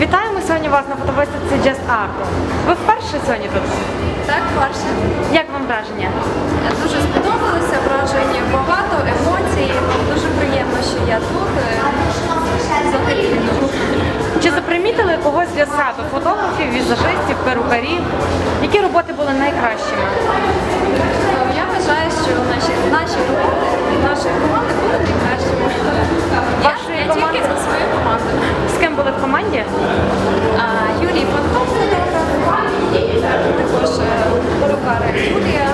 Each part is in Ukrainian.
Вітаємо сьогодні вас на фотовиставці Just Agro. Ви вперше сьогодні тут? Так, перше. Як вам враження? Дуже сподобалося враження, багато емоцій. Дуже приємно, що я тут. Е, Чи запримітили когось для себе фотографів, візажистів, перукарів? Які роботи були найкращими? я вважаю, що наші, наші роботи, Юлія.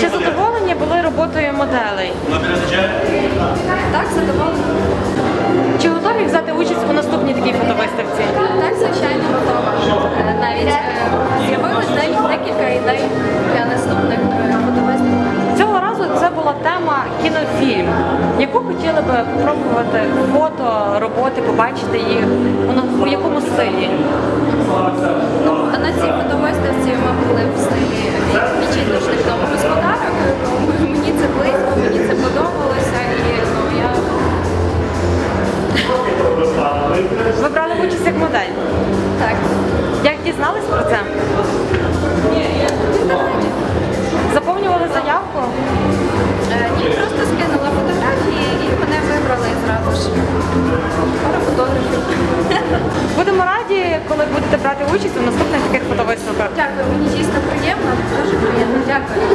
Чи задоволені були роботою моделей? Так, задоволені. Чи готові взяти участь у наступній такій фотовиставці? Так, звичайно, готова. Е, Навіть е, з'явилось декілька ідей кінофільм, яку хотіли би спробувати фото, роботи, побачити їх у на- у якому стилі. Ну, на цій фотовиставці ми були в стилі відчайдушних домогосподарок. Мені це близько, мені це подобалося і ну, я Ви брали участь як модель. так. Як дізнались про це? коли будете брати участь у наступних таких фотовиставках. Дякую, мені дійсно приємно, дуже приємно. Дякую.